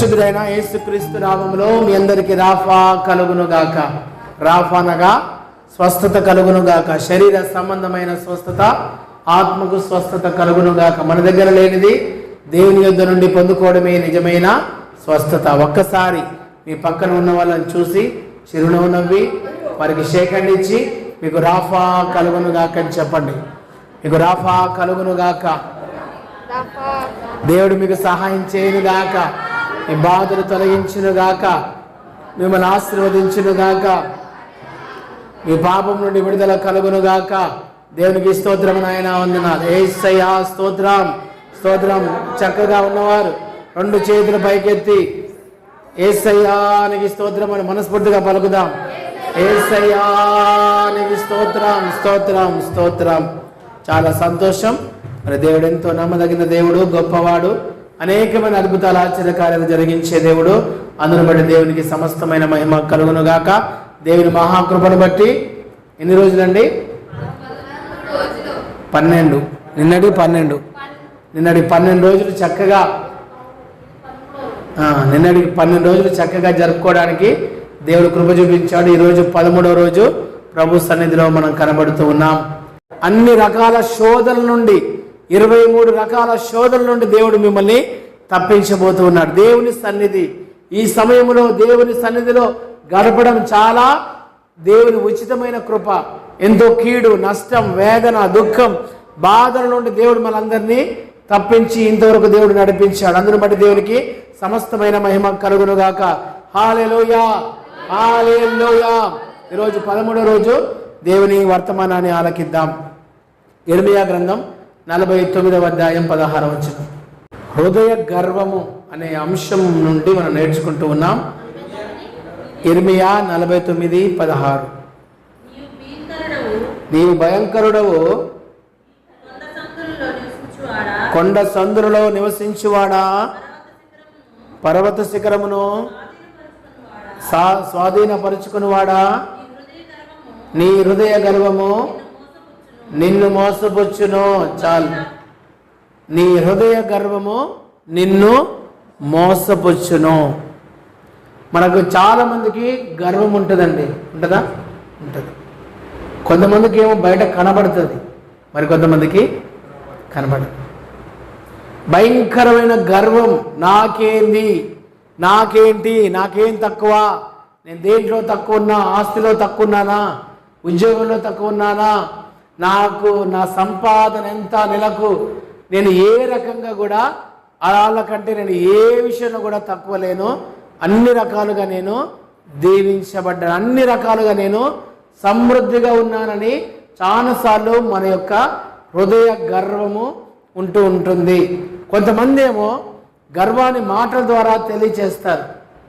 పరిశుద్ధుడైన యేసుక్రీస్తు నామంలో మీ అందరికి రాఫా కలుగును గాక రాఫా అనగా స్వస్థత కలుగును గాక శరీర సంబంధమైన స్వస్థత ఆత్మకు స్వస్థత కలుగును గాక మన దగ్గర లేనిది దేవుని యొద్ద నుండి పొందుకోవడమే నిజమైన స్వస్థత. ఒక్కసారి మీ పక్కన ఉన్న వాళ్ళని చూసి చిరునవ్వు నవ్వి వారికి సేకరించి మీకు రాఫా కలుగును గాక అని చెప్పండి. మీకు రాఫా కలుగును గాక దేవుడు మీకు సహాయం చేయను గాక ఈ బాధలు తొలగించును గాక మిమ్మల్ని ఆశీర్వదించును గాక మీ పాపం నుండి విడుదల కలుగును గాక దేవునికి స్తోత్రం నాయన వందనాలు. ఏసయ్యా స్తోత్రం స్తోత్రం. చక్కగా ఉన్నవారు రెండు చేతులు పైకెత్తి ఏసయ్యానికి స్తోత్రం అని మనస్ఫూర్తిగా పలుకుదాం. ఏసయ్యానికి స్తోత్రం స్తోత్రం స్తోత్రం. చాలా సంతోషం. మరి దేవుడు ఎంతో నమ్మదగిన దేవుడు గొప్పవాడు. అనేకమైన అద్భుతాల ఆశ్చర్యకార్యాలు జరిగించే దేవుడు. అందును బట్టి దేవునికి సమస్తమైన మహిమ కలుగును గాక దేవుని మహాకృపను బట్టి ఎన్ని రోజులండి? పన్నెండు. నిన్నటి పన్నెండు. నిన్నటి పన్నెండు రోజులు చక్కగా నిన్నటి పన్నెండు రోజులు చక్కగా జరుపుకోవడానికి దేవుడు కృప చూపించాడు. ఈరోజు పదమూడవ రోజు ప్రభు సన్నిధిలో మనం కనబడుతూ ఉన్నాం. అన్ని రకాల శోధనల నుండి ఇరవై మూడు రకాల శోధనల నుండి దేవుడు మిమ్మల్ని తప్పించబోతూ ఉన్నాడు. దేవుని సన్నిధి. ఈ సమయంలో దేవుని సన్నిధిలో గడపడం చాలా దేవుని ఉచితమైన కృప. ఎంతో కీడు నష్టం వేదన దుఃఖం బాధల నుండి దేవుడు మనందరినీ తప్పించి ఇంతవరకు దేవుడు నడిపించాడు. అందును బట్టి దేవునికి సమస్తమైన మహిమ కలుగునుగాక. హాలెలోయా! ఈరోజు పదమూడో రోజు దేవుని వర్తమానాన్ని ఆలకిద్దాం. ఇర్మియా గ్రంథం నలభై తొమ్మిదవ అధ్యాయం పదహార వచ్చిన హృదయ గర్వము అనే అంశం నుండి మనం నేర్చుకుంటూ ఉన్నాం. ఇర్మియా నలభై తొమ్మిది పదహారు. నీవు భయంకరుడవు. కొండ సందులలో నివసించువాడా, నివసించువాడా పర్వత శిఖరమును సా స్వాధీనపరుచుకునివాడా? నీ హృదయ గర్వము నిన్ను మోసపుచ్చును చాలు. నీ హృదయ గర్వము నిన్ను మోసపుచ్చును. మనకు చాలా మందికి గర్వం ఉంటుందండి. ఉంటుందా? ఉంటుంది. కొంతమందికి ఏమో బయట కనబడుతుంది. మరి కొంతమందికి కనబడదు. భయంకరమైన గర్వం నాకేంది? నాకేంటి? నాకేం తక్కువ? నేను దేంట్లో తక్కువ ఉన్నా? ఆస్తిలో తక్కువ ఉన్నానా? ఉద్యోగంలో తక్కువ ఉన్నానా? నాకు నా సంపాదన ఎంత నెలకు నేను ఏ రకంగా కూడా వాళ్ళకంటే నేను ఏ విషయంలో కూడా తక్కువ లేను. అన్ని రకాలుగా నేను దీవించబడ్డాను. అన్ని రకాలుగా నేను సమృద్ధిగా ఉన్నానని చాలాసార్లు మన యొక్క హృదయ గర్వము ఉంటూ ఉంటుంది. కొంతమంది ఏమో గర్వాన్ని మాటల ద్వారా తెలియజేస్తారు.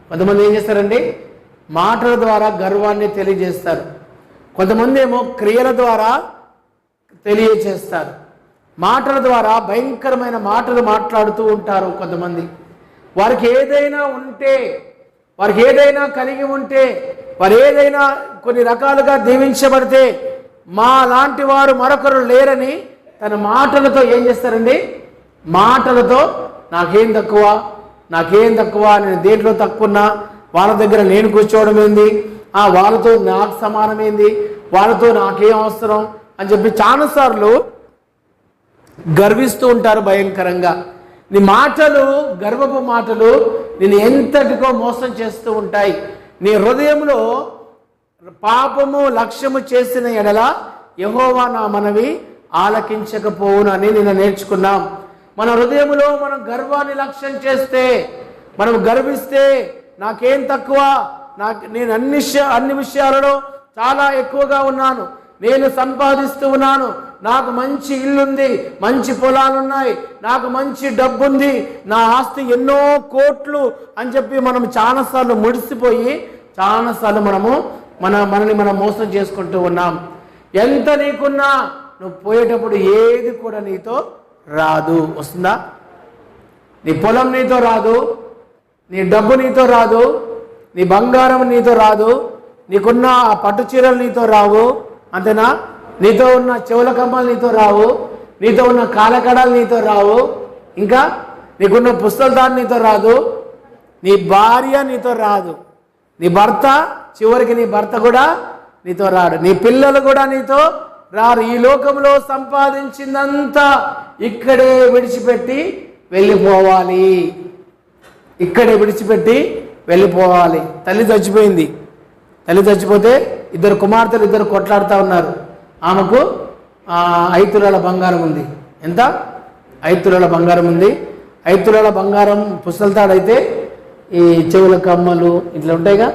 కొంతమంది ఏం చేస్తారండి? మాటల ద్వారా గర్వాన్ని తెలియజేస్తారు. కొంతమంది ఏమో క్రియల ద్వారా తెలియచేస్తారు మాటల ద్వారా భయంకరమైన మాటలు మాట్లాడుతూ ఉంటారు కొంతమంది. వారికి ఏదైనా ఉంటే వారికి ఏదైనా కలిగి ఉంటే వారు ఏదైనా కొన్ని రకాలుగా దీవించబడితే మా లాంటి వారు మరొకరు లేరని తన మాటలతో ఏం చేస్తారండి? మాటలతో నాకేం తక్కువ నాకేం తక్కువ నేను దేంట్లో తక్కువన్నా వాళ్ళ దగ్గర నేను కూర్చోవడం ఏంది ఆ వాళ్ళతో నాకు సమానమైంది? వాళ్ళతో నాకేం అవసరం? అని చెప్పి చాలాసార్లు గర్విస్తూ ఉంటారు భయంకరంగా. నీ మాటలు గర్వపు మాటలు నేను ఎంతటికో మోసం చేస్తూ ఉంటాయి. నీ హృదయంలో పాపము లక్ష్యము చేసిన ఎడల యహోవా నా మనవి ఆలకించకపోవును అని నేను నేర్చుకున్నాం. మన హృదయంలో మనం గర్వాన్ని లక్ష్యం చేస్తే మనం గర్విస్తే నాకేం తక్కువ? నాకు నేను అన్ని విషయ- అన్ని విషయాలలో చాలా ఎక్కువగా ఉన్నాను. నేను సంపాదిస్తూ ఉన్నాను. నాకు మంచి ఇల్లుంది మంచి పొలాలు ఉన్నాయి నాకు మంచి డబ్బు ఉంది నా ఆస్తి ఎన్నో కోట్లు అని చెప్పి మనం చాలాసార్లు ముడిసిపోయి చాలాసార్లు మనము మన మనని మనం మోసం చేసుకుంటూ ఉన్నాం. ఎంత నీకున్నా నువ్వు పోయేటప్పుడు ఏది కూడా నీతో రాదు. వస్తుందా? నీ పొలం నీతో రాదు నీ డబ్బు నీతో రాదు నీ బంగారం నీతో రాదు నీకున్న ఆ పట్టు చీరలు నీతో రావు. అంతేనా? నీతో ఉన్న చెవుల కమ్మలు నీతో రావు. నీతో ఉన్న కాలకడాలు నీతో రావు. ఇంకా నీకున్న పుస్తకాలు నీతో రాదు. నీ భార్య నీతో రాదు. నీ భర్త చివరికి నీ భర్త కూడా నీతో రాడు. నీ పిల్లలు కూడా నీతో రారు. ఈ లోకంలో సంపాదించిందంతా ఇక్కడే విడిచిపెట్టి వెళ్ళిపోవాలి. ఇక్కడే విడిచిపెట్టి వెళ్ళిపోవాలి. తల్లి చచ్చిపోయింది. తల్లి చచ్చిపోతే ఇద్దరు కుమార్తెలు ఇద్దరు కొట్లాడుతూ ఉన్నారు. ఆమెకు ఆ, ఐదు తులాల బంగారం ఉంది. ఎంత? ఐదు తులాల బంగారం ఉంది. ఐదు తులాల బంగారం పుస్తలతాడైతే ఈ చెవుల కమ్మలు ఇట్లా ఉంటాయిగా?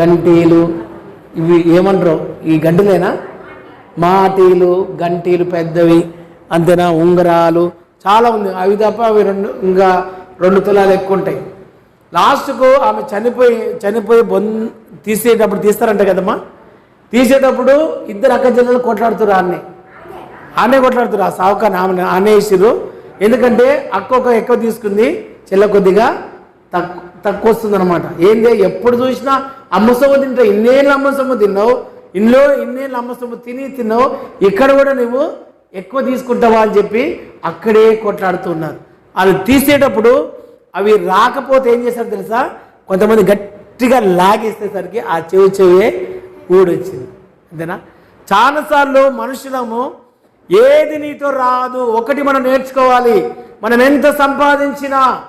గంటీలు ఇవి ఏమంటారు? ఈ గంటిలేనా? మాటీలు గంటీలు పెద్దవి అంతేనా? ఉంగరాలు చాలా ఉంది. అవి తప్ప అవి రెండు ఇంకా రెండు తులాలు ఎక్కువ ఉంటాయి. లాస్ట్కు ఆమె చనిపోయి చనిపోయి బొన్ తీసేటప్పుడు తీస్తారంట కదమ్మా? తీసేటప్పుడు ఇద్దరు అక్క చెల్లెలు కొట్లాడుతున్నారు ఆన్నే. ఆనే కొట్లాడుతున్నారు ఆ సావుకాన్ని ఆమె ఆనే ఇచ్చిర్రు ఎందుకంటే అక్క ఒక ఎక్కువ తీసుకుంది చెల్ల కొద్దిగా తక్కువ తక్కువ వస్తుంది అనమాట ఏంది ఎప్పుడు చూసినా అమ్మ సొమ్ము తింటావు ఇన్నేళ్ళు అమ్మ సొమ్ము తిన్నావు ఇన్నో ఇన్నేళ్ళు అమ్మ సొమ్ము తిని తిన్నావు ఇక్కడ కూడా నువ్వు ఎక్కువ తీసుకుంటావా అని చెప్పి అక్కడే కొట్లాడుతున్నారు అది తీసేటప్పుడు అవి రాకపోతే ఏం చేశారు తెలుసా? కొంతమంది గట్టిగా లాగేసేసరికి ఆ చెవి చెవియే ఊడొచ్చింది. అంతేనా? చాలాసార్లు మనుషులము ఏది నీతో రాదు ఒకటి మనం నేర్చుకోవాలి. మనం ఎంత సంపాదించినా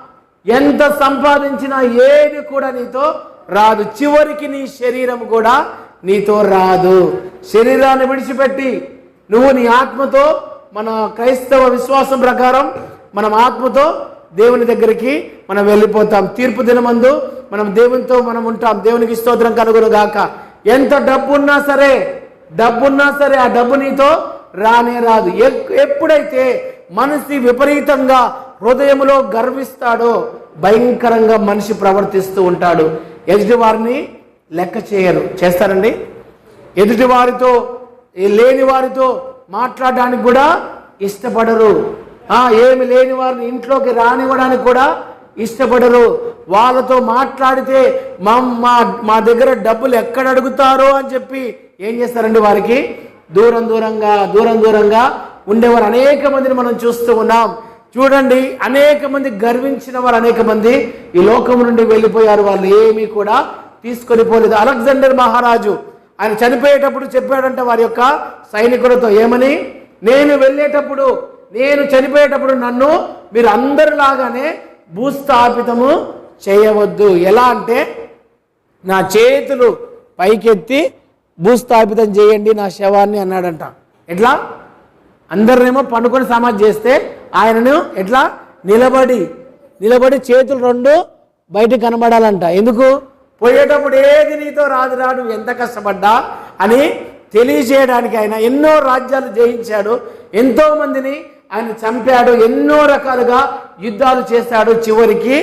ఎంత సంపాదించినా ఏది కూడా నీతో రాదు. చివరికి నీ శరీరం కూడా నీతో రాదు. శరీరాన్ని విడిచిపెట్టి నువ్వు నీ ఆత్మతో మన క్రైస్తవ విశ్వాసం ప్రకారం మనం ఆత్మతో దేవుని దగ్గరికి మనం వెళ్ళిపోతాం. తీర్పు దినమందు మనం దేవునితో మనం ఉంటాం. దేవునికి స్తోత్రం కలుగును గాక ఎంత డబ్బు ఉన్నా సరే డబ్బున్నా సరే ఆ డబ్బు నీతో రానే రాదు. ఎప్పుడైతే మనిషి విపరీతంగా హృదయంలో గర్విస్తాడో భయంకరంగా మనిషి ప్రవర్తిస్తూ ఉంటాడు. ఎదుటివారిని లెక్క చేయరు. చేస్తారండి? ఎదుటివారితో లేని వారితో మాట్లాడడానికి కూడా ఇష్టపడరు. ఏమి లేని వారిని ఇంట్లోకి రానివ్వడానికి కూడా ఇష్టపడరు. వాళ్ళతో మాట్లాడితే మా మా మా దగ్గర డబ్బులు ఎక్కడ అడుగుతారో అని చెప్పి ఏం చేస్తారండి వారికి? దూరం దూరంగా దూరం దూరంగా ఉండేవారు. అనేక మందిని మనం చూస్తూ ఉన్నాం. చూడండి అనేక మంది గర్వించిన వారు అనేక మంది ఈ లోకం నుండి వెళ్ళిపోయారు. వాళ్ళు ఏమీ కూడా తీసుకొని పోలేదు. అలెగ్జాండర్ మహారాజు ఆయన చనిపోయేటప్పుడు చెప్పాడంట వారి యొక్క సైనికులతో ఏమని? నేను వెళ్ళేటప్పుడు నేను చనిపోయేటప్పుడు నన్ను మీరు అందరిలాగానే భూస్థాపితము చేయవద్దు. ఎలా అంటే నా చేతులు పైకెత్తి భూస్థాపితం చేయండి నా శవాన్ని అన్నాడంట. ఎట్లా? అందరినేమో పండుకొని సమాధి చేస్తే ఆయనను ఎట్లా? నిలబడి నిలబడి చేతులు రెండు బయట కనబడాలంట. ఎందుకు? పోయేటప్పుడు ఏది నీతో రాదు రాడు ఎంత కష్టపడ్డా అని తెలియజేయడానికి ఆయన ఎన్నో రాజ్యాలు జయించాడు. ఎంతో మందిని ఆయన చంపాడు. ఎన్నో రకాలుగా యుద్ధాలు చేశాడు చివరికి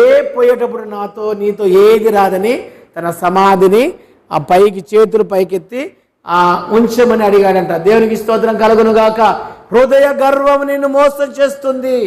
ఏ పోయేటప్పుడు నాతో నీతో ఏది రాదని తన సమాధిని ఆ పైకి చేతులు పైకెత్తి ఆ ఉంచమని అడిగాడంట. దేవునికి స్తోత్రం కలుగునుగాక. హృదయ గర్వం నిన్ను మోసం చేస్తుంది.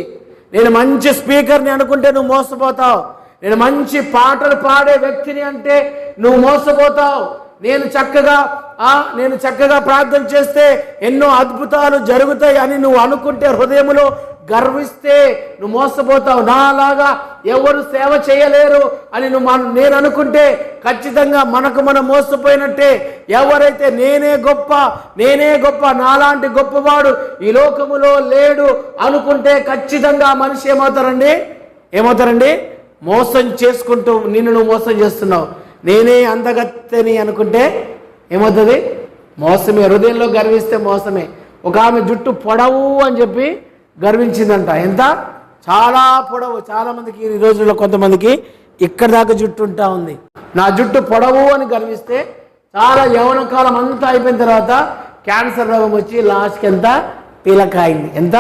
నేను మంచి స్పీకర్ని అనుకుంటే నువ్వు మోసపోతావు. నేను మంచి పాటలు పాడే వ్యక్తిని అంటే నువ్వు మోసపోతావు. నేను చక్కగా ఆ నేను చక్కగా ప్రార్థన చేస్తే ఎన్నో అద్భుతాలు జరుగుతాయి అని నువ్వు అనుకుంటే హృదయములో గర్విస్తే నువ్వు మోసపోతావు. నాలాగా ఎవరు సేవ చేయలేరు అని నువ్వు నేను అనుకుంటే ఖచ్చితంగా మనకు మనం మోసపోయినట్టే. ఎవరైతే నేనే గొప్ప నేనే గొప్ప నాలాంటి గొప్పవాడు ఈ లోకములో లేడు అనుకుంటే ఖచ్చితంగా మనిషి ఏమవుతారండి? ఏమవుతారండి? మోసం చేసుకుంటూ నిన్ను నువ్వు మోసం చేస్తున్నావు. నేనే అందగత్తని అనుకుంటే ఏమవుతుంది? మోసమే హృదయంలో గర్విస్తే మోసమే. ఒక ఆమె జుట్టు పొడవు అని చెప్పి గర్వించిందంట. ఎంత? చాలా పొడవు. చాలా మందికి ఈ రోజుల్లో కొంతమందికి ఇక్కడ దాకా జుట్టు ఉంటా ఉంది. నా జుట్టు పొడవు అని గర్విస్తే చాలా యవన కాలం అంతా అయిపోయిన తర్వాత క్యాన్సర్ రోగం వచ్చి లాస్ట్కి ఎంత? పిలక అయింది. ఎంత?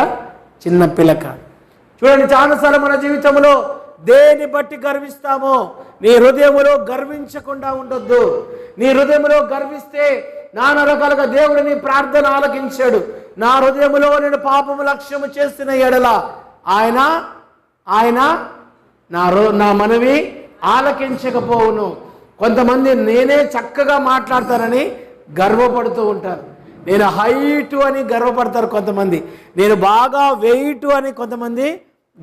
చిన్న పిలక. చూడండి చాలాసార్లు మన జీవితంలో దేని బట్టి గర్విస్తామో నీ హృదయములో గర్వించకుండా ఉండొద్దు. నీ హృదయములో గర్విస్తే నానా రకాలుగా దేవుడు నీ ప్రార్థన ఆలకించాడు. నా హృదయములో నేను పాపము లక్ష్యము చేసిన ఎడల ఆయన ఆయన నా రో నా మనవి ఆలకించకపోవును. కొంతమంది నేనే చక్కగా మాట్లాడతానని గర్వపడుతూ ఉంటారు. నేను హైటు అని గర్వపడతారు కొంతమంది. నేను బాగా వెయిట్ అని కొంతమంది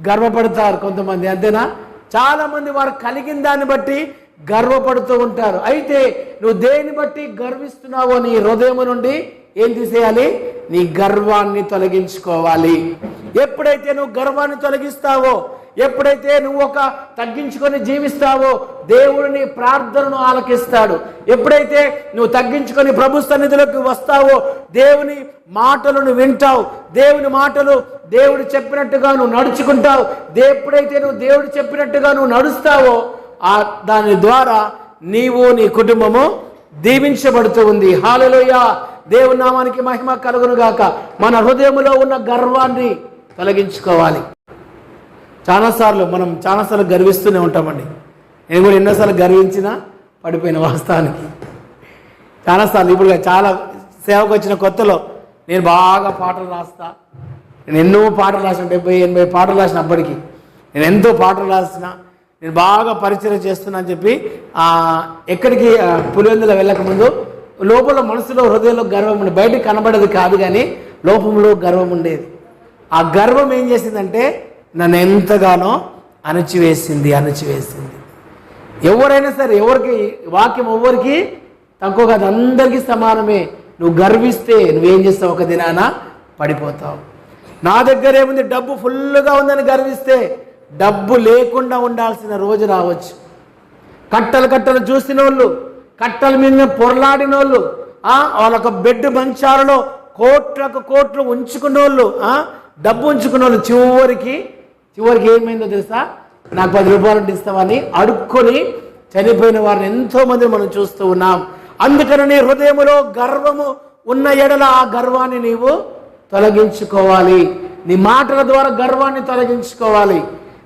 గర్వపడతారు కొంతమంది. అంతేనా? చాలామంది వారు కలిగిన దాన్ని బట్టి గర్వపడుతూ ఉంటారు. అయితే నువ్వు దేని బట్టి గర్విస్తున్నావో నీ హృదయం నుండి ఏం తీసేయాలి? నీ గర్వాన్ని తొలగించుకోవాలి. ఎప్పుడైతే నువ్వు గర్వాన్ని తొలగిస్తావో ఎప్పుడైతే నువ్వు ఒక తగ్గించుకొని జీవిస్తావో దేవుడిని ప్రార్థనను ఆలకిస్తాడు. ఎప్పుడైతే నువ్వు తగ్గించుకొని ప్రభు సన్నిధిలోకి వస్తావో దేవుని మాటలను వింటావు. దేవుని మాటలు దేవుడు చెప్పినట్టుగా నువ్వు నడుచుకుంటావు. ఎప్పుడైతే నువ్వు దేవుడు చెప్పినట్టుగా నువ్వు నడుస్తావో ఆ దాని ద్వారా నీవు నీ కుటుంబము దీవించబడుతూ ఉంది. హాలలోయ. దేవుని నామానికి మహిమ కలుగును గాక మన హృదయంలో ఉన్న గర్వాన్ని తొలగించుకోవాలి. చాలాసార్లు మనం చాలాసార్లు గర్విస్తూనే ఉంటామండి. నేను కూడా ఎన్నోసార్లు గర్వించినా పడిపోయిన వాస్తవానికి. చాలాసార్లు ఇప్పుడు చాలా సేవకు వచ్చిన కొత్తలో నేను బాగా పాటలు రాస్తా. నేను ఎన్నో పాటలు రాసిన డెబ్బై ఎనభై పాటలు రాసిన అప్పటికి. నేను ఎంతో పాటలు రాసిన నేను బాగా పరిచయం చేస్తున్నా అని చెప్పి ఎక్కడికి పులివెందుల వెళ్ళకముందు లోపల మనసులో హృదయంలో గర్వం ఉండేది బయటకు కనబడేది కాదు కానీ లోపంలో గర్వం ఉండేది. ఆ గర్వం ఏం చేసిందంటే నన్ను ఎంతగానో అణచివేసింది అణచివేసింది. ఎవరైనా సరే ఎవరికి వాక్యం ఎవరికి తక్కువ కాదు అందరికీ సమానమే. నువ్వు గర్విస్తే నువ్వేం చేస్తావు ఒక దినాన? పడిపోతావు. నా దగ్గర ఏముంది? డబ్బు ఫుల్గా ఉందని గర్విస్తే డబ్బు లేకుండా ఉండాల్సిన రోజు రావచ్చు. కట్టలు కట్టలు చూసిన వాళ్ళు కట్టల మీద పొరలాడిన వాళ్ళు వాళ్ళొక బెడ్ మంచాలలో కోట్లకు కోట్లు ఉంచుకున్న వాళ్ళు డబ్బు ఉంచుకున్న వాళ్ళు చివరికి చివరికి ఏమైందో తెలుసా? నాకు పది రూపాయలు ఇస్తామని అడుక్కొని చనిపోయిన వారిని ఎంతోమంది మనం చూస్తూ ఉన్నాం. అందుకని నీ హృదయములో గర్వము ఉన్న ఎడల ఆ గర్వాన్ని నీవు తొలగించుకోవాలి. నీ మాటల ద్వారా గర్వాన్ని తొలగించుకోవాలి.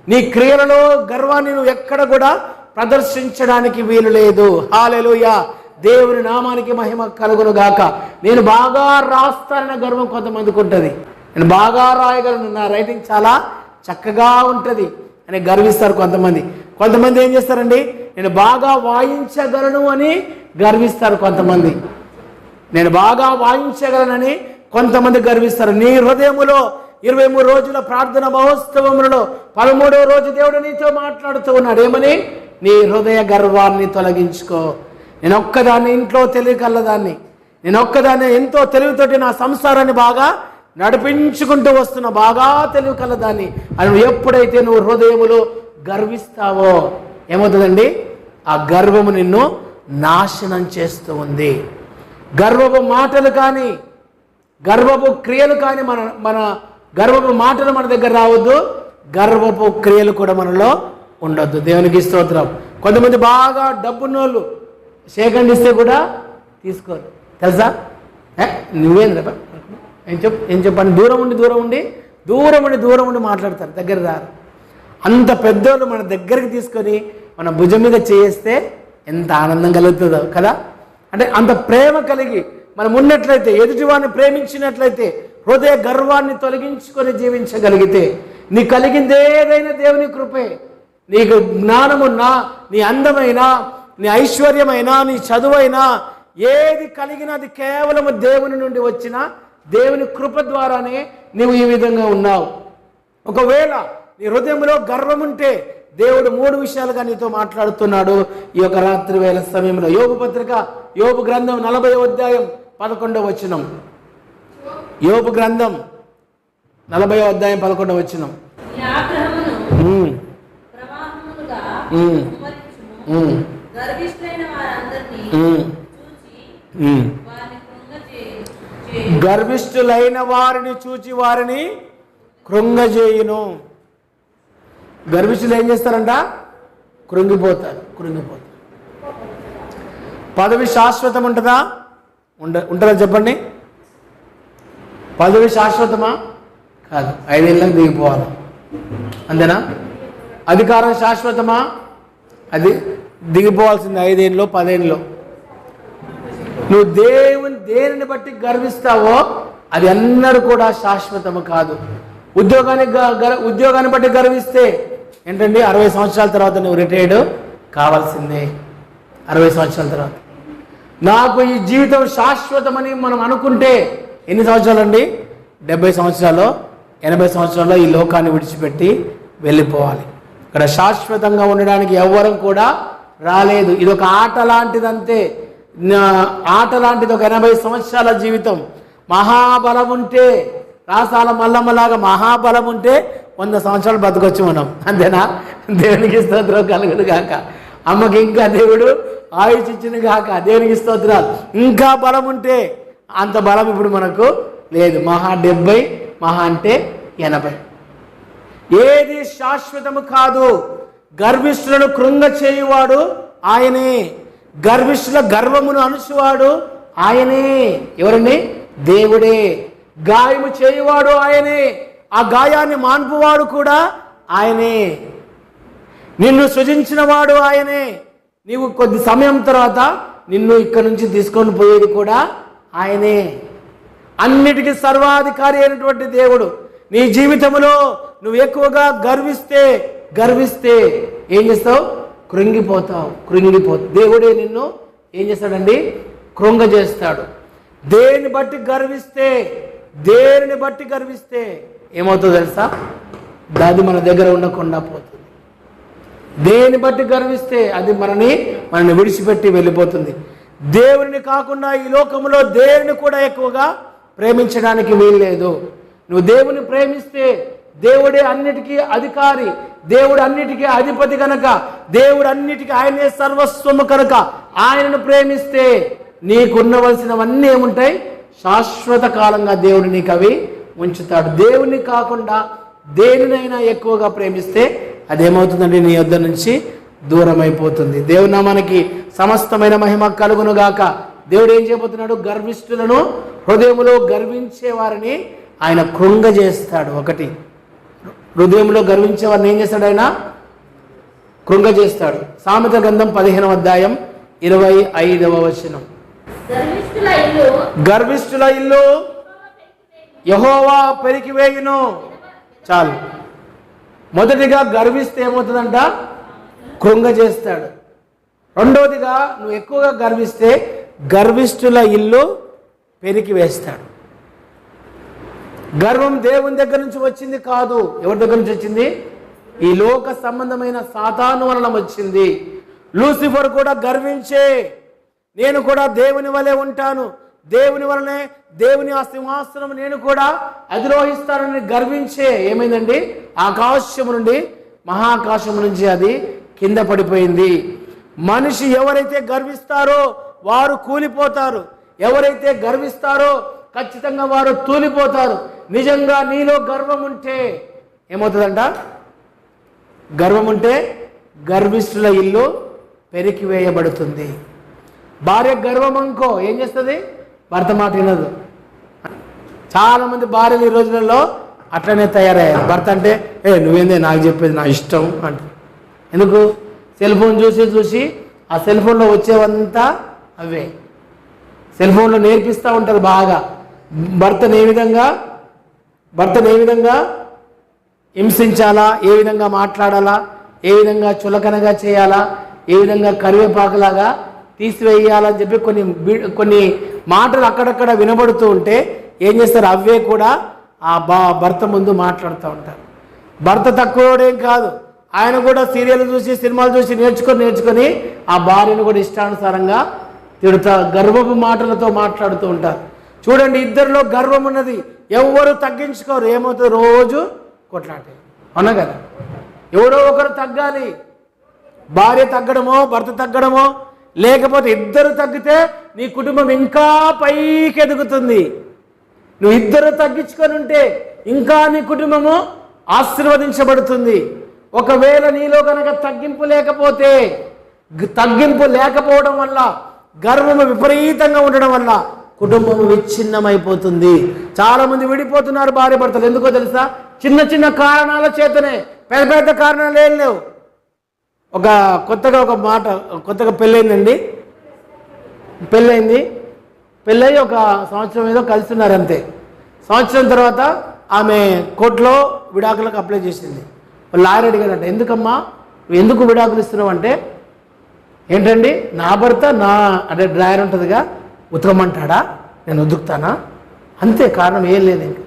నీ క్రియలలో గర్వాన్ని నువ్వు ఎక్కడ కూడా ప్రదర్శించడానికి వీలు లేదు. హాలెలుయ దేవుని నామానికి మహిమ కలుగును గాక నేను బాగా రాస్తానన్న గర్వం కొంతమందికి ఉంటుంది. నేను బాగా రాయగలను. నా రైటింగ్ చాలా చక్కగా ఉంటుంది అని గర్విస్తారు కొంతమంది. కొంతమంది ఏం చేస్తారండి? నేను బాగా వాయించగలను అని గర్విస్తారు కొంతమంది. నేను బాగా వాయించగలనని కొంతమంది గర్విస్తారు. నీ హృదయములో ఇరవై మూడు రోజుల ప్రార్థన మహోత్సవములలో పదమూడవ రోజు దేవుడు నీతో మాట్లాడుతూ ఉన్నాడు. ఏమని? నీ హృదయ గర్వాన్ని తొలగించుకో. నేను ఒక్కదాన్ని ఇంట్లో తెలియకల్లదాన్ని. నేను ఒక్కదాన్ని ఎంతో తెలివితోటి నా సంసారాన్ని బాగా నడిపించుకుంటూ వస్తున్న బాగా తెలివి అని ఎప్పుడైతే నువ్వు హృదయములో గర్విస్తావో ఏమవుతుందండి? ఆ గర్వము నిన్ను నాశనం చేస్తూ ఉంది. గర్వపు మాటలు కానీ గర్వపు క్రియలు కానీ మన మన గర్వపు మాటలు మన దగ్గర రావద్దు. గర్వపు క్రియలు కూడా మనలో ఉండొద్దు. దేవునికి స్తోత్రం. కొంతమంది బాగా డబ్బున్నోళ్ళు సేకరణిస్తే కూడా తీసుకోరు. తెలుసా? ఏ, నువ్వేంద్ర ఏం చెప్పు ఏం చెప్పండి దూరం ఉండి దూరం ఉండి దూరం ఉండి దూరం ఉండి మాట్లాడతారు. దగ్గర రారు. అంత పెద్దోళ్ళు మన దగ్గరికి తీసుకొని మన భుజం మీద చేస్తే ఎంత ఆనందం కలుగుతుందో కదా? అంటే అంత ప్రేమ కలిగి మనం ఉన్నట్లయితే ఎదుటివాడిని ప్రేమించినట్లయితే హృదయ గర్వాన్ని తొలగించుకొని జీవించగలిగితే నీ కలిగింది ఏదైనా దేవుని కృపే. నీకు జ్ఞానమున్నా నీ అందమైన నీ ఐశ్వర్యమైనా నీ చదువైనా ఏది కలిగినా అది కేవలం దేవుని నుండి వచ్చిన దేవుని కృప ద్వారానే నీవు ఈ విధంగా ఉన్నావు. ఒకవేళ నీ హృదయంలో గర్వం ఉంటే దేవుడు మూడు విషయాలుగా నీతో మాట్లాడుతున్నాడు. ఈ యొక్క రాత్రి వేళ సమయంలో యోగు పత్రిక యోగు గ్రంథం నలభై అధ్యాయం పదకొండవ వచనం. యోగు గ్రంథం నలభై అధ్యాయం పదకొండవ వచనం. నీ ఆగ్రహమును ఉమ్, ప్రవాహములుగా ఉమ్, కుమ్మరించుము. ఉమ్, గర్విష్ఠులైన వారందరినీ ఉమ్, చూచి ఉమ్. వారిని చూచి వారిని కృంగజేయును. గర్విష్ఠులు ఏం చేస్తారంట? కృంగిపోతారు కృంగిపోతారు. పదవి శాశ్వతం ఉంటుందా? ఉండ ఉంటుందా చెప్పండి? పదవి శాశ్వతమా? కాదు ఐదేళ్ళకి దిగిపోవాలి. అంతేనా? అధికారం శాశ్వతమా? అది దిగిపోవాల్సింది ఐదేళ్ళలో పదేళ్ళలో నువ్వు దేవుని దేనిని బట్టి గర్విస్తావో అది అన్నడు కూడా శాశ్వతము కాదు. ఉద్యోగానికి ఉద్యోగాన్ని బట్టి గర్విస్తే ఏంటండి? అరవై సంవత్సరాల తర్వాత నువ్వు రిటైర్డ్ కావాల్సిందే. అరవై సంవత్సరాల తర్వాత. నాకు ఈ జీవితం శాశ్వతమని మనం అనుకుంటే ఎన్ని సంవత్సరాలండి? డెబ్బై సంవత్సరాలు ఎనభై సంవత్సరాల్లో ఈ లోకాన్ని విడిచిపెట్టి వెళ్ళిపోవాలి. ఇక్కడ శాశ్వతంగా ఉండడానికి ఎవ్వరం కూడా రాలేదు. ఇది ఒక ఆట లాంటిదంతే. ఆట లాంటిది ఒక ఎనభై సంవత్సరాల జీవితం. మహాబలం ఉంటే రాసాల మల్లమ్మలాగా మహాబలం ఉంటే వంద సంవత్సరాలు బతకొచ్చు మనం. అంతేనా? దేవునికి స్తోత్రం కలుగును కాక అమ్మకి ఇంకా దేవుడు ఆయుష్ ఇచ్చింది కాక దేవునికి స్తోత్రాలు. ఇంకా బలం ఉంటే అంత బలం ఇప్పుడు మనకు లేదు. మహా డెబ్బై మహా అంటే ఎనభై. ఏది శాశ్వతము కాదు. గర్విష్ఠులను కృంగ చేయువాడు ఆయనే. గర్విష్ఠుల గర్వమును అణుచువాడు ఆయనే. ఎవరండి? దేవుడే. గాయము చేయువాడు ఆయనే. ఆ గాయాన్ని మాన్పువాడు కూడా ఆయనే. నిన్ను సృజించిన వాడు ఆయనే. నీవు కొద్ది సమయం తర్వాత నిన్ను ఇక్కడ నుంచి తీసుకొని పోయేది కూడా ఆయనే అన్నిటికీ సర్వాధికారి అయినటువంటి దేవుడు. నీ జీవితంలో నువ్వు ఎక్కువగా గర్విస్తే గర్విస్తే ఏం చేస్తావు? కృంగిపోతావు కృంగిపోతావు. దేవుడే నిన్ను ఏం చేస్తాడండి? కృంగ చేస్తాడు దేని బట్టి గర్విస్తే దేనిని బట్టి గర్విస్తే ఏమవుతుందో తెలుసా? అది మన దగ్గర ఉండకుండా పోతుంది. దేని బట్టి గర్విస్తే అది మనని మనల్ని విడిచిపెట్టి వెళ్ళిపోతుంది. దేవుని కాకుండా ఈ లోకంలో దేవుని కూడా ఎక్కువగా ప్రేమించడానికి వీల్లేదు. నువ్వు దేవుని ప్రేమిస్తే దేవుడే అన్నిటికీ అధికారి దేవుడు అన్నిటికీ అధిపతి కనుక దేవుడు అన్నిటికీ ఆయనే సర్వస్వము కనుక ఆయనను ప్రేమిస్తే నీకున్నవలసినవన్నీ ఏముంటాయి? శాశ్వత కాలంగా దేవుడు నీకు అవి ఉంచుతాడు. దేవుని కాకుండా దేనినైనా ఎక్కువగా ప్రేమిస్తే అదేమవుతుందండి నీ యొద్ద నుంచి? దూరం అయిపోతుంది దేవుని మనకి సమస్తమైన మహిమ కలుగును గాక దేవుడు ఏం చేయబోతున్నాడు? గర్విష్ఠులను హృదయములో గర్వించే వారిని ఆయన కృంగజేస్తాడు. ఒకటి. హృదయంలో గర్వించే వారిని ఏం చేస్తాడు ఆయన? కృంగజేస్తాడు. సామెత గ్రంథం పదిహేనవ అధ్యాయం ఇరవై ఐదవ వచనం. గర్విష్ఠుల ఇల్లు యహోవా పెరికివేయును చాలు. మొదటిగా గర్విస్తే ఏమవుతుందంట? కృంగజేస్తాడు రెండవదిగా నువ్వు ఎక్కువగా గర్విస్తే గర్విష్ఠుల ఇల్లు పెరికి వేస్తాడు. గర్వం దేవుని దగ్గర నుంచి వచ్చింది కాదు. ఎవరి దగ్గర నుంచి వచ్చింది? ఈ లోక సంబంధమైన సాతాను వలన వచ్చింది. లూసిఫర్ కూడా గర్వించే. నేను కూడా దేవుని వలె ఉంటాను. దేవుని వలనే దేవుని ఆ సింహాసనం నేను కూడా అధిరోహిస్తానని గర్వించే. ఏమైందండి? ఆకాశం నుండి మహాకాశం నుంచి అది కింద పడిపోయింది. మనిషి ఎవరైతే గర్విస్తారో వారు కూలిపోతారు. ఎవరైతే గర్విస్తారో ఖచ్చితంగా వారు తూలిపోతారు. నిజంగా నీలో గర్వం ఉంటే ఏమవుతుందంట? గర్వం ఉంటే గర్విష్ఠుల ఇల్లు పెరికివేయబడుతుంది భార్య గర్వం అనుకో ఏం చేస్తుంది? భర్త మాట వినదు. చాలామంది భార్యలు ఈ రోజులలో అట్లనే తయారయ్యారు. భర్త అంటే ఏ నువ్వేందే? నాకు చెప్పేది నా ఇష్టం అంటే ఎందుకు? సెల్ ఫోన్ చూసి చూసి ఆ సెల్ ఫోన్లో వచ్చేవంతా అవే. సెల్ ఫోన్లో నేర్పిస్తూ ఉంటారు బాగా. భర్తను ఏ విధంగా భర్తను ఏ విధంగా హింసించాలా? ఏ విధంగా మాట్లాడాలా? ఏ విధంగా చులకనగా చేయాలా? ఏ విధంగా కరివేపాకులాగా తీసివేయాలని చెప్పి కొన్ని కొన్ని మాటలు అక్కడక్కడ వినబడుతూ ఉంటే ఏం చేస్తారు? అవే కూడా ఆ బా భర్త ముందు మాట్లాడుతూ ఉంటారు. భర్త తక్కువడేం కాదు. ఆయన కూడా సీరియల్ చూసి సినిమాలు చూసి నేర్చుకొని నేర్చుకొని ఆ భార్యను కూడా ఇష్టానుసారంగా తిడతా గర్వపు మాటలతో మాట్లాడుతూ ఉంటారు. చూడండి ఇద్దరిలో గర్వం ఉన్నది. ఎవరు తగ్గించుకోరు. ఏమవుతుంది? రోజు కొట్లాటే. అవునా కదా? ఎవరో ఒకరు తగ్గాలి. భార్య తగ్గడమో భర్త తగ్గడమో లేకపోతే ఇద్దరు తగ్గితే నీ కుటుంబం ఇంకా పైకి ఎదుగుతుంది నువ్వు ఇద్దరు తగ్గించుకొని ఉంటే ఇంకా నీ కుటుంబము ఆశీర్వదించబడుతుంది. ఒకవేళ నీలో కనుక తగ్గింపు లేకపోతే తగ్గింపు లేకపోవడం వల్ల గర్వము విపరీతంగా ఉండడం వల్ల కుటుంబం విచ్ఛిన్నమైపోతుంది. చాలామంది విడిపోతున్నారు భార్య భర్తలు. ఎందుకో తెలుసా? చిన్న చిన్న కారణాల చేతనే పెద్ద పెద్ద కారణాలు ఏం లేవు. ఒక కొత్తగా ఒక మాట కొత్తగా పెళ్ళైందండి. పెళ్ళైంది. పెళ్ళయి ఒక సంవత్సరం ఏదో కలుస్తున్నారు అంతే సంవత్సరం తర్వాత ఆమె కోర్టులో విడాకులకు అప్లై చేసింది. లాయర్ అడిగాడంట ఎందుకమ్మా? నువ్వు ఎందుకు విడాకులు ఇస్తున్నావు అంటే ఏంటండి? నా భర్త నా అంటే డ్రాయర్ ఉంటుందిగా ఉతకమంటాడా? నేను ఉతుకుతానా? అంతే కారణం ఏం లేదు ఇంక.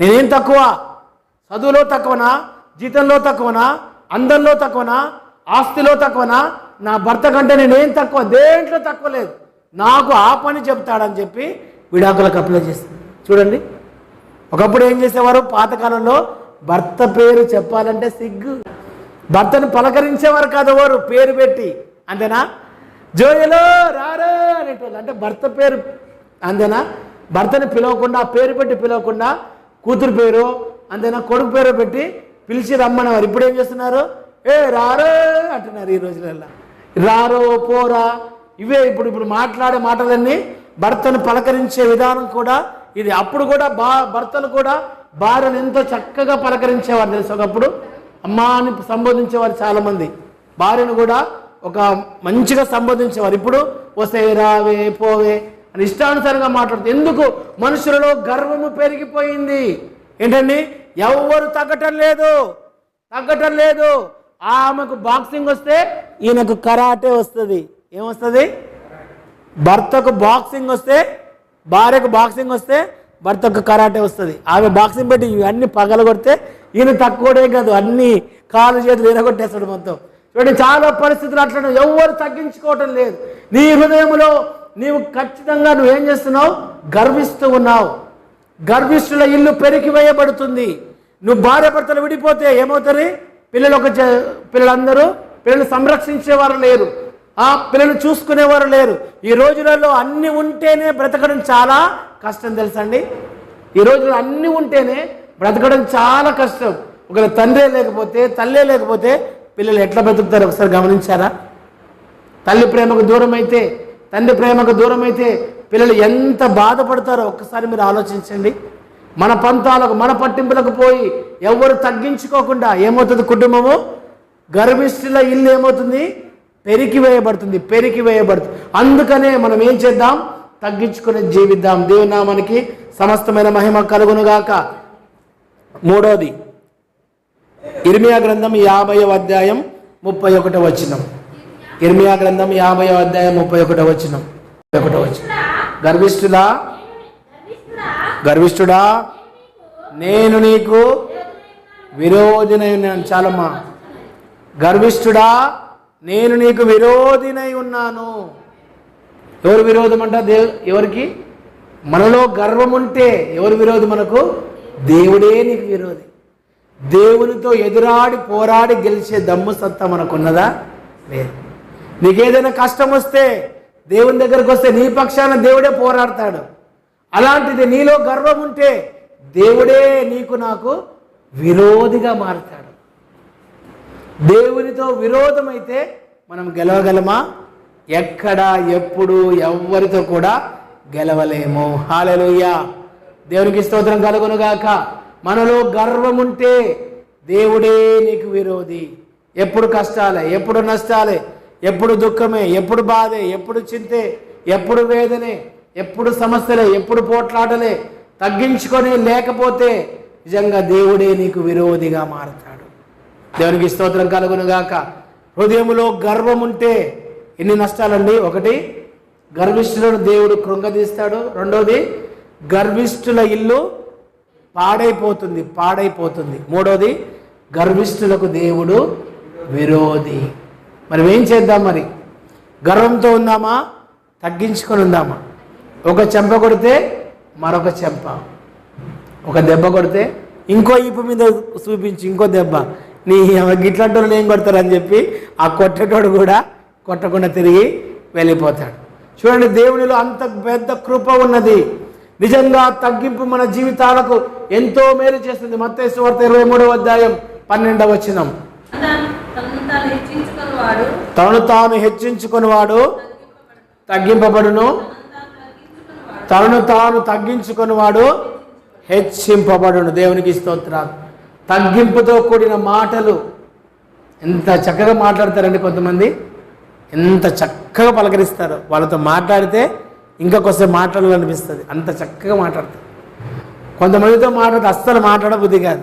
నేనేం తక్కువ? చదువులో తక్కువనా? జీతంలో తక్కువనా? అందంలో తక్కువనా? ఆస్తిలో తక్కువనా? నా భర్త కంటే నేనేం తక్కువ? దేంట్లో తక్కువ లేదు. నాకు ఆ పని చెప్తాడని చెప్పి విడాకులకు అప్లై చేస్తుంది చూడండి. ఒకప్పుడు ఏం చేసేవారు? పాతకాలంలో భర్త పేరు చెప్పాలంటే సిగ్గు. భర్తను పలకరించేవారు కాదు వారు పేరు పెట్టి. అంతేనా? జోయలో రారా అనేటోళ్ళు. అంటే భర్త పేరు అంతేనా? భర్తని పిలవకుండా పేరు పెట్టి పిలవకుండా కూతురు పేరు అంతేనా? కొడుకు పేరు పెట్టి పిలిచి రమ్మనేవారు. ఇప్పుడు ఏం చేస్తున్నారు? ఏ రారో అంటున్నారు ఈ రోజులలో రారో పోరా. ఇవే ఇప్పుడు ఇప్పుడు మాట్లాడే మాటలన్నీ భర్తను పలకరించే విధానం కూడా ఇది. అప్పుడు కూడా బా భర్తలు కూడా భార్యను ఎంతో చక్కగా పలకరించేవారు తెలుసు. ఒకప్పుడు అమ్మా అని సంబోధించేవారు చాలామంది. భార్యను కూడా ఒక మంచిగా సంబోధించేవారు. ఇప్పుడు వసే రావే పోవే అని ఇష్టానుసారంగా మాట్లాడుతుంది ఎందుకు? మనుషులలో గర్వము పెరిగిపోయింది. ఏంటండి? ఎవరు తగ్గటం లేదు. తగ్గటం లేదు. ఆమెకు బాక్సింగ్ వస్తే ఈయనకు కరాటే వస్తుంది. ఏమొస్తుంది భర్తకు బాక్సింగ్ వస్తే భార్యకు బాక్సింగ్ వస్తే భర్తకు కరాటే వస్తుంది. ఆమె బాక్సింగ్ పెట్టి ఇవన్నీ పగలగొడితే ఈయన తక్కువడే కాదు అన్ని కాలు చేతులు వినగొట్టేస్తాడు మొత్తం. చూడండి చాలా పరిస్థితులు అట్లా ఎవరు తగ్గించుకోవటం లేదు. నీ హృదయంలో నీవు ఖచ్చితంగా నువ్వేం చేస్తున్నావు? గర్విస్తూ ఉన్నావు. గర్విష్ఠుల ఇల్లు పెరిగి వేయబడుతుంది. నువ్వు భార్య భర్తలు విడిపోతే ఏమవుతుంది? పిల్లలు ఒక పిల్లలందరూ పిల్లలు సంరక్షించేవారు లేరు. ఆ పిల్లలు చూసుకునేవారు లేరు. ఈ రోజులలో అన్ని ఉంటేనే బ్రతకడం చాలా కష్టం తెలుసండి? ఈ రోజుల్లో అన్నీ ఉంటేనే బ్రతకడం చాలా కష్టం. ఒకవేళ తండ్రే లేకపోతే తల్లే లేకపోతే పిల్లలు ఎట్లా బ్రతుకుతారు? ఒకసారి గమనించారా? తల్లి ప్రేమకు దూరం అయితే తండ్రి ప్రేమకు దూరం అయితే పిల్లలు ఎంత బాధపడతారో ఒక్కసారి మీరు ఆలోచించండి. మన పంతాలకు మన పట్టింపులకు పోయి ఎవరు తగ్గించుకోకుండా ఏమవుతుంది కుటుంబము? గర్భిష్ఠుల ఇల్లు ఏమవుతుంది? పెరికి వేయబడుతుంది పెరికి వేయబడుతుంది. అందుకనే మనం ఏం చేద్దాం? తగ్గించుకుని జీవిద్దాం. దేవునామానికి సమస్తమైన మహిమ కలుగునుగాక. మూడోది ఇర్మియా గ్రంథం యాభై అధ్యాయం ముప్పై ఒకటో వచనం. ఇర్మియా గ్రంథం యాభై అధ్యాయం ముప్పై ఒకటో వచనం. ముప్పై ఒకటో వచనం. గర్విష్ఠుడా గర్విష్ఠుడా నేను నీకు విరోధినై ఉన్నాను. చాలమ్మా. గర్విష్ఠుడా నేను నీకు విరోధినై ఉన్నాను. ఎవరు విరోధం అంట దేవు ఎవరికి? మనలో గర్వం ఉంటే ఎవరు విరోధి మనకు? దేవుడే నీకు విరోధి. దేవునితో ఎదురాడి పోరాడి గెలిచే దమ్ము సత్తా మనకున్నదా? లేదు. నీకేదైనా కష్టం వస్తే దేవుని దగ్గరకు వస్తే నీ పక్షాన దేవుడే పోరాడతాడు. అలాంటిది నీలో గర్వం ఉంటే దేవుడే నీకు నాకు విరోధిగా మారుతాడు. దేవునితో విరోధమైతే మనం గెలవగలమా? ఎక్కడ ఎప్పుడు ఎవ్వరితో కూడా గెలవలేము. హాలెలుయ్యా దేవునికి స్తోత్రం కలుగునుగాక. మనలో గర్వం ఉంటే దేవుడే నీకు విరోధి. ఎప్పుడు కష్టాలే ఎప్పుడు నష్టాలే ఎప్పుడు దుఃఖమే ఎప్పుడు బాధే ఎప్పుడు చింతే ఎప్పుడు వేదనే ఎప్పుడు సమస్యలే ఎప్పుడు పోట్లాటలే తగ్గించుకొని లేకపోతే నిజంగా దేవుడే నీకు విరోధిగా మారతాడు. దేవునికి స్తోత్రం కలుగును గాక హృదయములో గర్వం ఉంటే ఎన్ని నష్టాలండి? ఒకటి గర్విష్ఠులను దేవుడు కృంగదీస్తాడు. రెండోది గర్విష్ఠుల ఇల్లు పాడైపోతుంది పాడైపోతుంది. మూడోది గర్విష్ఠులకు దేవుడు విరోధి. మరి ఏం చేద్దాం మరి? గర్వంతో ఉందామా? తగ్గించుకొని ఉందామా? ఒక చెంప కొడితే మరొక చెంప. ఒక దెబ్బ కొడితే ఇంకో ఇప్పు మీద చూపించి ఇంకో దెబ్బ. నీ గిట్లాంటి వాళ్ళు ఏం కొడతారని చెప్పి ఆ కొట్టేటోడు కూడా కొట్టకుండా తిరిగి వెళ్ళిపోతాడు. చూడండి దేవునిలో అంత పెద్ద కృప ఉన్నది. నిజంగా తగ్గింపు మన జీవితాలకు ఎంతో మేలు చేస్తుంది. వార్త ఇరవై మూడవ అధ్యాయం పన్నెండవ వచనం. తనను తాను తను తాను హెచ్చించుకుని వాడు తగ్గింపబడును. తనను తాను తగ్గించుకుని వాడు హెచ్చింపబడును. దేవునికి స్తోత్రాలు. తగ్గింపుతో కూడిన మాటలు. ఎంత చక్కగా మాట్లాడతారండి కొంతమంది. ఎంత చక్కగా పలకరిస్తారు. వాళ్ళతో మాట్లాడితే ఇంకా కొంచెం మాట్లాడాలనిపిస్తుంది. అంత చక్కగా మాట్లాడతారు. కొంతమందితో మాట్లాడితే అస్సలు మాట్లాడబుద్ధి కాదు.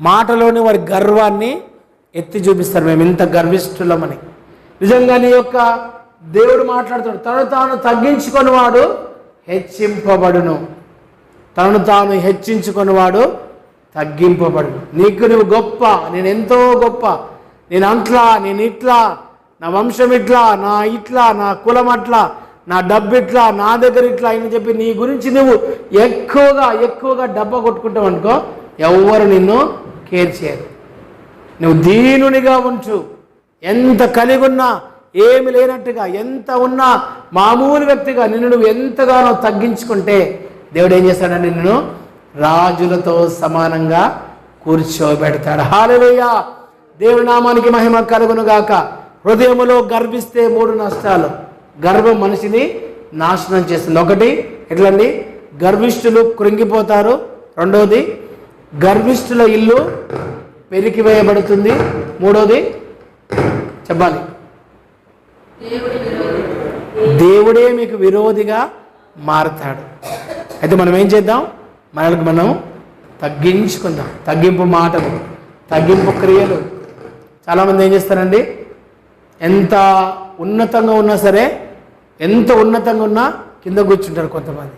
మాటలోని వారి గర్వాన్ని ఎత్తి చూపిస్తారు. మేము ఇంత గర్విష్ఠులమని నిజంగా నీ యొక్క దేవుడు మాట్లాడుతాడు తను తాను తగ్గించుకొని వాడు హెచ్చింపబడును. తను తాను హెచ్చించుకున్నవాడు తగ్గింపబడును. నీకు నువ్వు గొప్ప. నేను ఎంతో గొప్ప. నేను అంట్లా నేను ఇట్లా. నా వంశం ఇట్లా నా ఇట్లా నా కులం అట్లా నా డబ్బు ఇట్లా నా దగ్గర ఇట్లా అని చెప్పి నీ గురించి నువ్వు ఎక్కువగా ఎక్కువగా డబ్బా కొట్టుకుంటావు అనుకో ఎవ్వరు నిన్ను కేర్ చేయరు. నువ్వు దీనునిగా ఉంచు. ఎంత కలిగి ఉన్నా ఏమి లేనట్టుగా ఎంత ఉన్నా మామూలు వ్యక్తిగా నిన్ను నువ్వు ఎంతగానో తగ్గించుకుంటే దేవుడు ఏం చేస్తాడంటే నిన్ను రాజులతో సమానంగా కూర్చోబెడతాడు. హాలెలూయా దేవుడి నామానికి మహిమ కలుగును గాక హృదయములో గర్విస్తే మూడు నష్టాలు. గర్వం మనిషిని నాశనం చేస్తుంది. ఒకటి ఎట్లండి? గర్విష్ఠులు కృంగిపోతారు. రెండవది గర్విష్ఠుల ఇల్లు పెరికివేయబడుతుంది. మూడోది చెప్పాలి. దేవుడే మీకు విరోధిగా మారతాడు. అయితే మనం ఏం చేద్దాం? మనకు మనం తగ్గించుకుందాం. తగ్గింపు మాటలు తగ్గింపు క్రియలు. చాలామంది ఏం చేస్తారండి? ఎంత ఉన్నతంగా ఉన్నా సరే ఎంత ఉన్నతంగా ఉన్నా కింద కూర్చుంటారు కొంతమంది.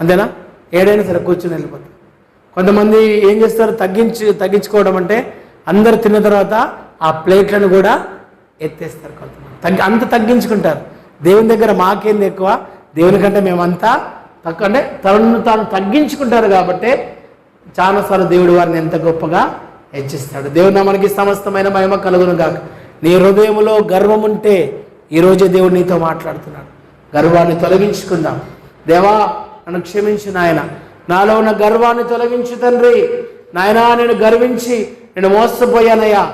అంతేనా? ఏడైనా సరే కూర్చుని వెళ్ళిపోతారు. కొంతమంది ఏం చేస్తారు? తగ్గించి తగ్గించుకోవడం అంటే అందరు తిన్న తర్వాత ఆ ప్లేట్లను కూడా ఎత్తేస్తారు కొంతమంది. తగ్గి అంత తగ్గించుకుంటారు. దేవుని దగ్గర మాకేంది ఎక్కువ? దేవుని కంటే మేమంతా తక్కువ అంటే తనను తాను తగ్గించుకుంటారు కాబట్టి చాలాసార్లు దేవుడు వారిని ఎంత గొప్పగా హెచ్చిస్తాడు. దేవుడు మనకి సమస్తమైన మహిమ కలుగును గాక నీ హృదయంలో గర్వం ఉంటే ఈరోజే దేవుడు నీతో మాట్లాడుతున్నాడు. గర్వాన్ని తొలగించుకుందాం. దేవా నన్ను క్షమించు నాయన. నాలో ఉన్న గర్వాన్ని తొలగించు తండ్రి. నాయనా నేను గర్వించి నేను మోసపోయానయ్యా.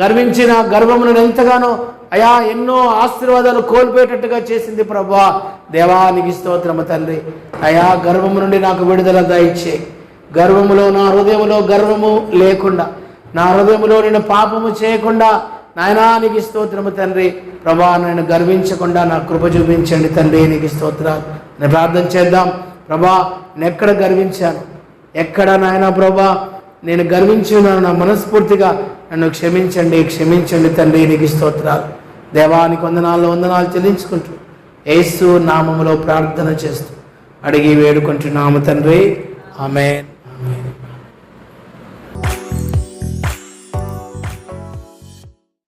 గర్వించి నా గర్వమును నేను ఎంతగానో అయా ఎన్నో ఆశీర్వాదాలు కోల్పోయేటట్టుగా చేసింది ప్రభా. దేవానికి స్తోత్రము తండ్రి. అయా గర్వము నుండి నాకు విడుదల దయచే. గర్వములో నా హృదయంలో గర్వము లేకుండా నా హృదయములో నేను పాపము చేయకుండా నాయనా నీకు స్తోత్రము తండ్రి. ప్రభా నేను గర్వించకుండా నా కృప చూపించండి తండ్రి. నీకు స్తోత్రాలు. నేను ప్రార్థన చేద్దాం. ప్రభా నేను ఎక్కడ గర్వించాను? ఎక్కడ నాయన ప్రభా? నేను గర్వించున్నాను నా మనస్ఫూర్తిగా నన్ను క్షమించండి క్షమించండి తండ్రి. నీకు స్తోత్రాలు. దేవానికి వందనాలు వందనాలు చెల్లించుకుంటూ యేసు నామములో ప్రార్థన చేస్తూ అడిగి వేడుకుంటున్నాము తండ్రి. ఆమెన్.